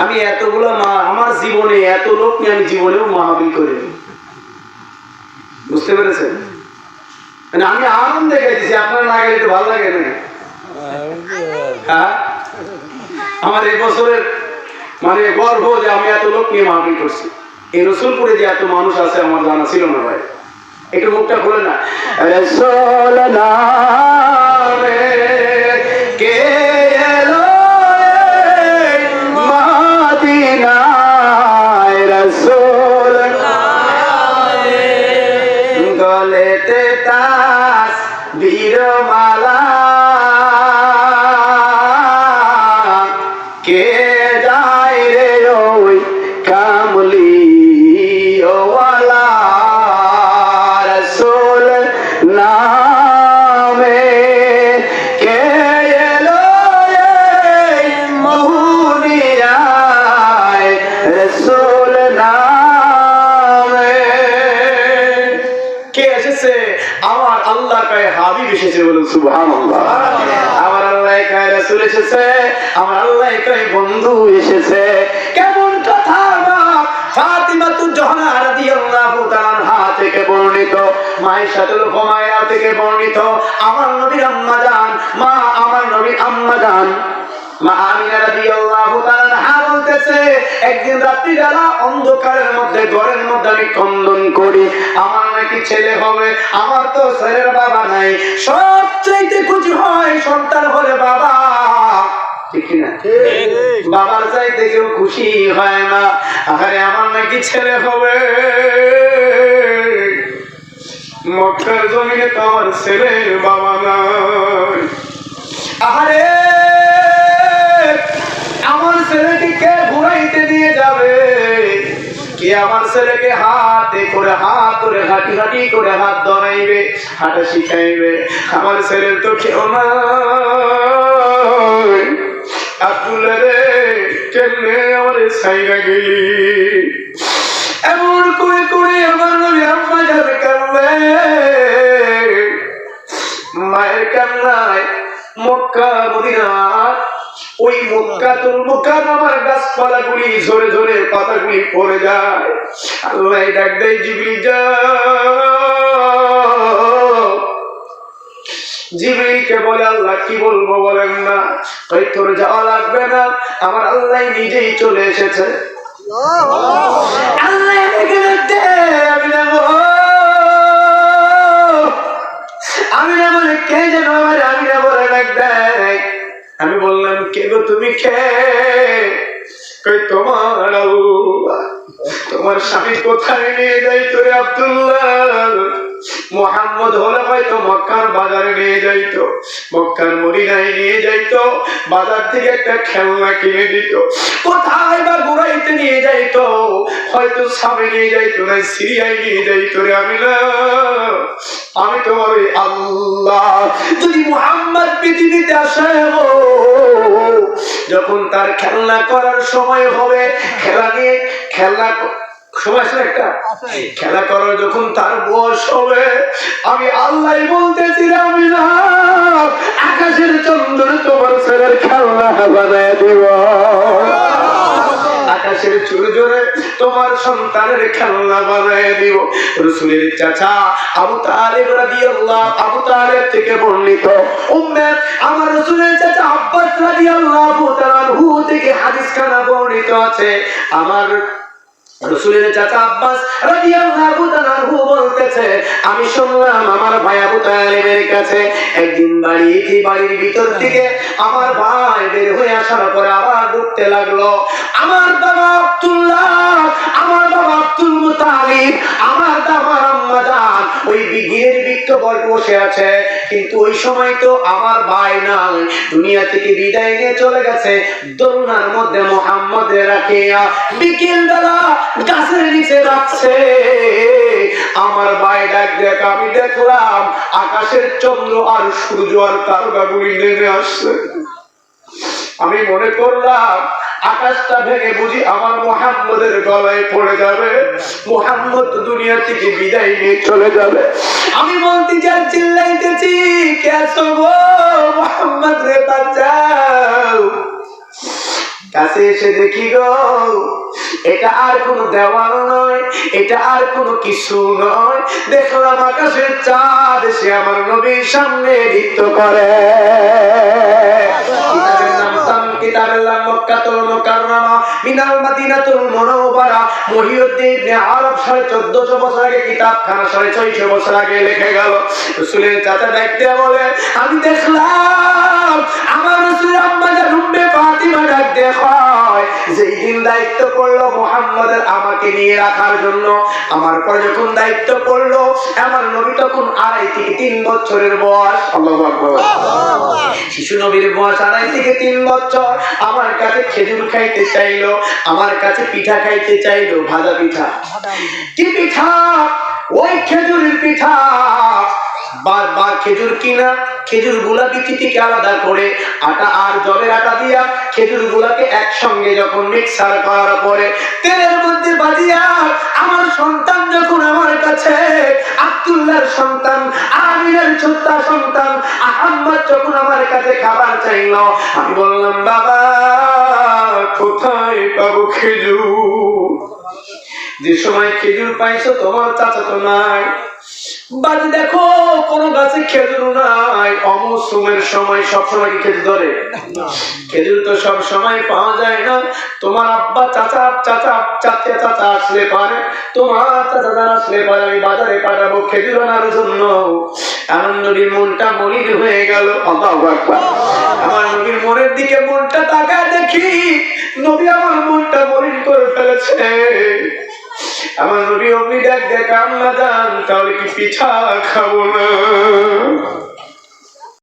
আমি এতগুলো মা, আমার জীবনে এত লোক নিয়ে আমি জীবনেও মাহাবিল করিনি। বুঝতে পেরেছেন? মানে আমি আনন্দে গেছি, আপনার না গেলে ভালো লাগে না। হ্যাঁ? আমার এই বছরের মানে গর্ব যে আমি এত লোক নিয়ে মাহফিল করছি। এই রসুলপুরে যে এত মানুষ আছে, আমার জানা ছিল না ভাই। একটু মুখটা খুলে না। রসুল রসুল গলেতে তাস, বীরমালা আল্লাহ কায় হাবিব এসেছে বলুন সুবহানাল্লাহ। আমার আল্লাহ কায় রাসূল এসেছে আমার আল্লাহ কায় বন্ধু এসেছে। কেমন কথা ফাতিমা তু জহরা রাদিয়াল্লাহু তাআলা থেকে বর্ণিত মাইশাতুল হুমায়রা থেকে বর্ণিত আমার নবীর আম্মা জান মা আমার নবীর আম্মা জান। মা আমিনা রাদিয়াল্লাহু তাআলা বলতেছে একদিন রাত্রি অন্ধকারের মধ্যে ঘরের মধ্যে আমি কন্দন করি। আমার নাকি ছেলে হবে আমার তো ছেলের বাবা নাই। সব খুশি হয় সন্তান হলে বাবা। না বাবার চাইতে কেউ খুশি হয় না। আরে আমার নাকি ছেলে হবে। মক্কার জমিনে তো আমার ছেলের বাবা নাই। আহারে! আমার ছেলেকে হাতে করে, হাত করে হাঁটি হাঁটি করে হাত ধরাইবে, হাঁটা শিখাইবে। আমার ছেলের তো কেউ না রে, কেমনে আমার সাইরা গেলি? এমন করে করে আমার নবী আম্মা যাবে কান্দে মায়ের কান্নায় মক্কা, মদিনা ওই মক্কা তোর মক্কা আমার গাছপালা গুলি ঝরে ঝরে পাতাগুলি পড়ে যায়। আল্লাহ ডাক দেয় জিবলি যা জিবরিকে বলে আল্লাহ কি বলব বলেন না তাই তোর যাওয়া লাগবে না আমার আল্লাহ নিজেই চলে এসেছে। আল্লাহ। কে গো তুমি কে? তোমার তোমার স্বামী কোথায় নিয়ে যাই তোরে আব্দুল্লাহ? মোহাম্মদ হলে হয়তো মক্কার বাজারে নিয়ে যাইতো মক্কার মদিনায় নিয়ে যাইতো বাজার থেকে একটা খেলনা কিনে দিত। কোথায় বা ঘুরাইতে নিয়ে যাইতো হয়তো সামনে নিয়ে যাইতো না সিরিয়ায় নিয়ে যাইতো রে আমি না আমি তোমার আল্লাহ। যদি মুহাম্মদ পৃথিবীতে আসে যখন তার খেলনা করার সময় হবে খেলা নিয়ে খেলনা সময় আছে একটা? খেলা করার যখন তার বয়স হবে আমি আল্লাহ বলতেছি আমি না আকাশের চন্দ্র তোমার ছেলের খেলনা বানায় দিব। আকাশের চুর জোরে তোমার সন্তানের খেলনা বানায় দিব। রসুলের চাচা আবু তালেব রাদিয়াল্লাহ আবু তালেব থেকে বর্ণিত আমার রসুলের চাচা আব্বাস রাদিয়াল্লাহু থেকে হাদিস খানা বর্ণিত আছে। আমার রসুলের চাচা আব্বাস রাদিয়াল্লাহু তাআলা আনহু বলতেছে, আমি শুনলাম আমার ভাই আবু তালেবের কাছে একদিন বাড়ি বাড়ির ভিতর থেকে আমার ভাই বের হয়ে আসার পরে আবার ঢুকতে লাগল। আমার বাবা আব্দুল্লাহ, আমার বাবা আব্দুল মুতালিব, আমার দামার আম্মা ওই বিঘিনের বৃক্ষ বল বসে আছে, কিন্তু ওই সময় তো আমার ভাই নাই। দুনিয়া থেকে বিদায় নিয়ে চলে গেছে, দোলনার মধ্যে মোহাম্মদের রাখিয়া বিকেল বেলা গাছের নিচে রাখছে। আমার ভাই ডাক দেখ আমি দেখলাম আকাশের চন্দ্র আর সূর্য আর তারকাগুলি নেমে আসছে। আমি মনে করলাম, আকাশটা ভেঙে বুঝি আমার মোহাম্মদের গলায় পড়ে যাবে। মোহাম্মদ দুনিয়া থেকে বিদায় নিয়ে চলে যাবে। আমি বলতে যাই চিল্লাইতেছি কেসো গো মোহাম্মদ রে বাঁচাও কাছে এসে দেখি গো, এটা আর কোনো দেওয়াল নয়, এটা আর কোনো কিছু নয়। দেখলাম আকাশের চাঁদ এসে আমার নবীর সামনে নৃত্য করে। কিতাবের নাম আমার আমাকে নিয়ে রাখার জন্য। আমার পর যখন দায়িত্ব পড়ল, আমার নবী তখন আড়াই থেকে তিন বছরের বয়স। শিশু নবীর বয়স আড়াই থেকে তিন বছর। আমার কাছে খেজুর খাইতে চাইলো, আমার কাছে পিঠা খাইতে চাইলো ভাজা পিঠা। কি পিঠা? ওই খেজুরের পিঠা। বার বার খেজুর কিনা খেজুরগুলা বিচি থেকে আলাদা করে আটা আর জলের আটা দিয়া খেজুর গুলাকে একসঙ্গে যখন মিক্সার করার পরে কাছে আব্দুল্লাহর সন্তান আমিনের ছোট্টা সন্তান, আহম্মদ যখন আমার কাছে খাবার চাইল, আমি বললাম, বাবা, কোথায় পাবো খেজুর? যে সময় খেজুর পাইছো, তোমার চাচা তো নাই। বাড়ি দেখো কোন গাছে খেজুর নাই। অমৌসুমের সময় সব সময় খেজুর ধরে? খেজুর তো সব সময় পাওয়া যায় না। তোমার আব্বা চাচা চাচা চাচা চাচা আসলে পারে। তোমার চাচা চাচা আসলে পারে আমি বাজারে পাঠাবো খেজুর আনার জন্য। আমার নবীর মনটা মলিন হয়ে গেল। আমার নবীর মনের দিকে মনটা তাকায় দেখি নবী আমার মনটা মলিন করে ফেলেছে। আমার নবী অমনি দেখ দেখ আমরা যান তাহলে কি পিঠা খাব না?